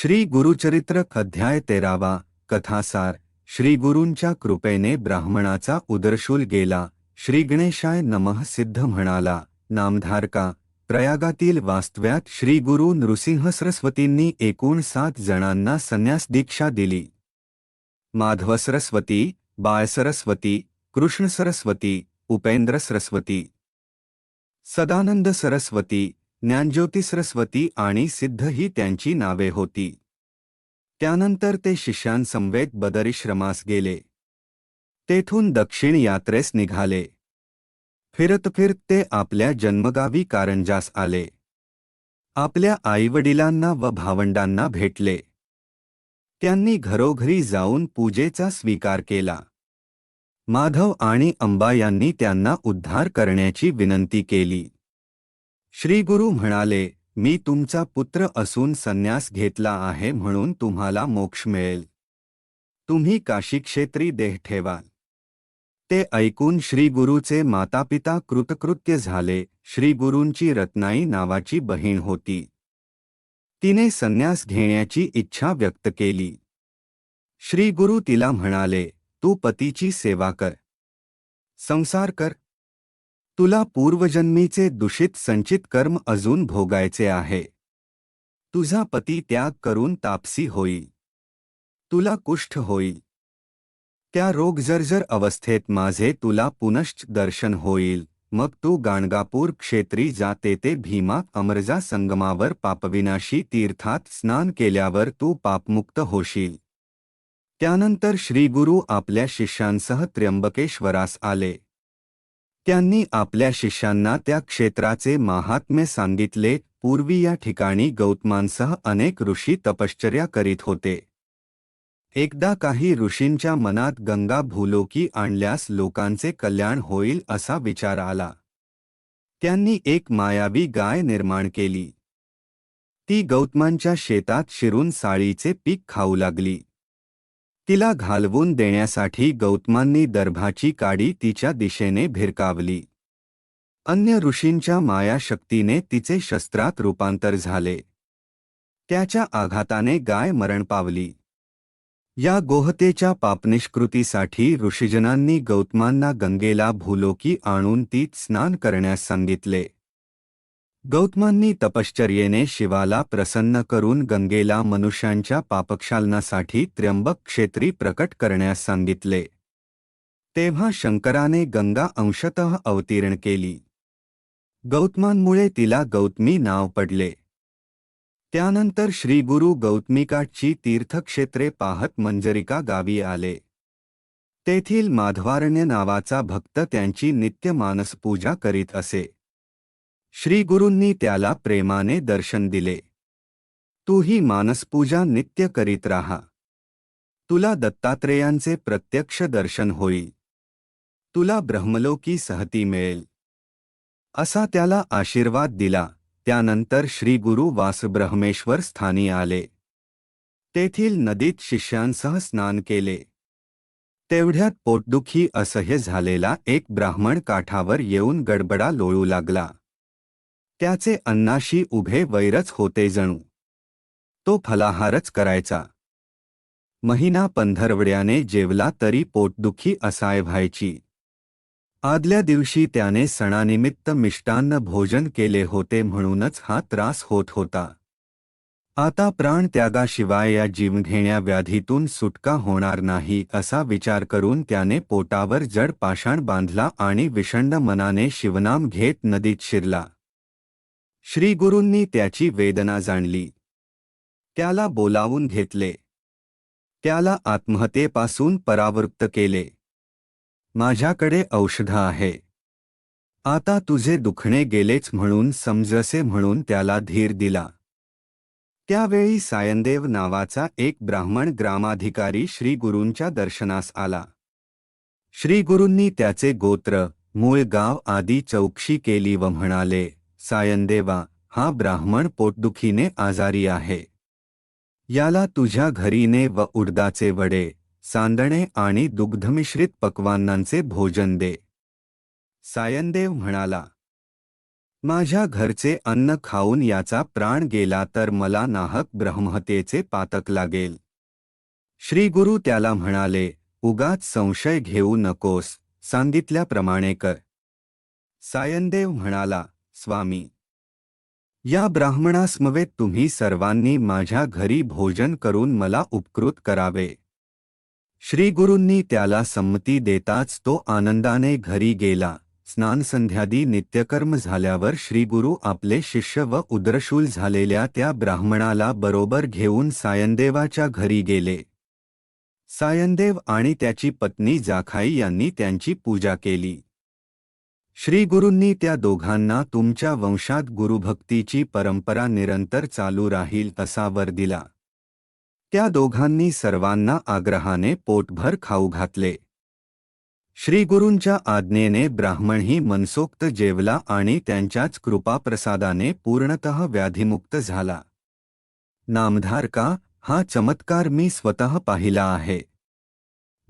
श्री गुरुचरित्र अध्याय तेरावा कथासार. श्री गुरूंच्या कृपेने ब्राह्मणाचा उदरशूल गेला. श्री गणेशाय नमः सिद्ध म्हणाला नामधारका प्रयागातील वास्तव्यात श्री गुरु नृसिंह सरस्वतींनी एकूण सात जणांना संन्यास दीक्षा दिली. माधव सरस्वती बाळ सरस्वती कृष्ण सरस्वती उपेंद्र सरस्वती. सदानंद सरस्वती ज्ञानज्योती सरस्वती आणि सिद्ध ही त्यांची नावे होती. त्यानंतर ते शिष्यांसमवेत बदरीश्रमास गेले. तेथून दक्षिण यात्रेस निघाले. फिरत फिरत ते आपल्या जन्मगावी कारंजास आले. आपल्या आईवडिलांना व भावंडांना भेटले. त्यांनी घरोघरी जाऊन पूजेचा स्वीकार केला. माधव आणि अंबा यांनी त्यांना उद्धार करण्याची विनंती केली. श्री गुरु म्हणाले मी तुमचा पुत्र असून संन्यास घेतला आहे म्हणून तुम्हाला मोक्ष मिळेल. तुम्ही काशीक्षेत्री देह ठेवाल. ते ऐकून श्री गुरुचे मातापिता कृतकृत्य झाले. श्रीगुरूंची रत्नाई नावाची बहीण होती. तिने संन्यास घेण्याची इच्छा व्यक्त केली. श्री गुरु तिला म्हणाले तू पतीची सेवा कर. संसार कर. तुला पूर्वजन्मीचे दूषित संचित कर्म अजून भोगायचे आहे. तुझा पती त्याग करून तापसी होई. तुला कुष्ठ होई. त्या रोगजर्जर अवस्थेत माझे तुला पुनश्च दर्शन होईल. मग तू गाणगापूर क्षेत्री जा तेथे भीमा अमरजा संगमावर पापविनाशी तीर्थात स्नान केल्यावर तू पापमुक्त होशील. त्यानंतर श्रीगुरु आपल्या शिष्यांसह त्र्यंबकेश्वरास आले. त्यांनी आपल्या शिष्यांना त्या क्षेत्राचे महात्म्य सांगितले. पूर्वी या ठिकाणी गौतमांसह अनेक ऋषी तपश्चर्या करीत होते. एकदा काही ऋषींच्या मनात गंगा भूलोकी आणल्यास लोकांचे कल्याण होईल असा विचार आला. त्यांनी एक मायावी गाय निर्माण केली. ती गौतमांच्या शेतात शिरून साळीचे पीक खाऊ लागली. तिला घालवून देण्यासाठी गौतमांनी दर्भाची काडी तिच्या दिशेने भिरकावली. अन्य ऋषींच्या मायाशक्तीने तिचे शस्त्रात रूपांतर झाले. त्याच्या आघाताने गाय मरण पावली. या गोहतेच्या पापनिष्कृतीसाठी ऋषीजनांनी गौतमांना गंगेला भूलोकी आणून तीत स्नान करण्यास सांगितले. गौतमांनी तपश्चर्येने शिवाला प्रसन्न करून गंगेला मनुष्यांच्या पापक्षालनासाठी त्र्यंबक क्षेत्री प्रकट करण्यास सांगितले. तेव्हा शंकराने गंगा अंशतः अवतीर्ण केली. गौतमांमुळे तिला गौतमी नाव पडले. त्यानंतर श्रीगुरु गौतमिकाटची तीर्थक्षेत्रे पाहत मंजरिका गावी आले. तेथील माधवारण्य नावाचा भक्त त्यांची नित्य मानसपूजा करीत असे. श्रीगुरूंनी त्याला प्रेमाने दर्शन दिले. तूही मानसपूजा नित्य करीत राहा. तुला दत्तात्रेयांचे प्रत्यक्ष दर्शन होईल. तुला ब्रह्मलोकी सहती मिळेल. असा त्याला आशीर्वाद दिला. त्यानंतर श्रीगुरु वासब्रह्मेश्वर स्थानी आले. तेथील नदीत शिष्यांसह स्नान केले. तेवढ्यात पोटदुखी असह्य झालेला एक ब्राह्मण काठावर येऊन गडबडा लोळू लागला. त्याचे अन्नाशी उभे वैरच होते जणू. तो फलाहारच करायचा. महिना पंधरवड्याने जेवला तरी पोटदुखी असाय व्हायची. आदल्या दिवशी त्याने सणानिमित्त मिष्टान्न भोजन केले होते म्हणूनच हा त्रास होत होता. आता प्राणत्यागाशिवाय या जीवघेण्या व्याधीतून सुटका होणार नाही असा विचार करून त्याने पोटावर जड पाषाण बांधला आणि विषण्ण मनाने शिवनाम घेत नदीत शिरला. श्रीगुरूंनी त्याची वेदना जाणली. त्याला बोलावून घेतले. त्याला आत्महत्येपासून परावृत्त केले. माझ्याकडे औषध आहे. आता तुझे दुखणे गेलेच म्हणून समजसे म्हणून त्याला धीर दिला. त्यावेळी सायनदेव नावाचा एक ब्राह्मण ग्रामाधिकारी श्रीगुरूंच्या दर्शनास आला. श्रीगुरूंनी त्याचे गोत्र मूळ गाव आदी चौकशी केली व म्हणाले सायंदेवा हा ब्राह्मण पोटदुखीने आजारी आहे. याला तुझ्या घरीने व उडदाचे वडे सांदणे आणि दुग्धमिश्रित पक्वान्नांचे भोजन दे. सायंदेव म्हणाला माझ्या घरचे अन्न खाऊन याचा प्राण गेला तर मला नाहक ब्रह्महत्येचे पातक लागेल. श्रीगुरु त्याला म्हणाले उगाच संशय घेऊ नकोस सांगितल्याप्रमाणे कर सायनदेव म्हणाला स्वामी. या ब्राह्मणासमवेत तुम्ही सर्वांनी माझ्या घरी भोजन करून मला उपकृत करावे. श्रीगुरूंनी त्याला संमती देताच तो आनंदाने घरी गेला. स्नानसंध्यादी नित्यकर्म झाल्यावर श्रीगुरू आपले शिष्य व उद्रशूल झालेल्या त्या ब्राह्मणाला बरोबर घेऊन सायनदेवाच्या घरी गेले. सायनदेव आणि त्याची पत्नी जाखाई यांनी त्यांची पूजा केली. श्रीगुरूंनी त्या दोघांना तुमच्या वंशात गुरुभक्तीची परंपरा निरंतर चालू राहील असा वर दिला. त्या दोघांनी सर्वांना आग्रहाने पोटभर खाऊ घातले. श्रीगुरूंच्या आज्ञेने ब्राह्मणही मनसोक्त जेवला आणि त्यांच्याच कृपाप्रसादाने पूर्णतः व्याधीमुक्त झाला. नामधारका हा चमत्कार मी स्वतः पाहिला आहे.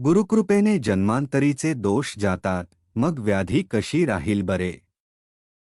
गुरुकृपेने जन्मांतरीचे दोष जातात. मग व्याधी कशी राहील बरे?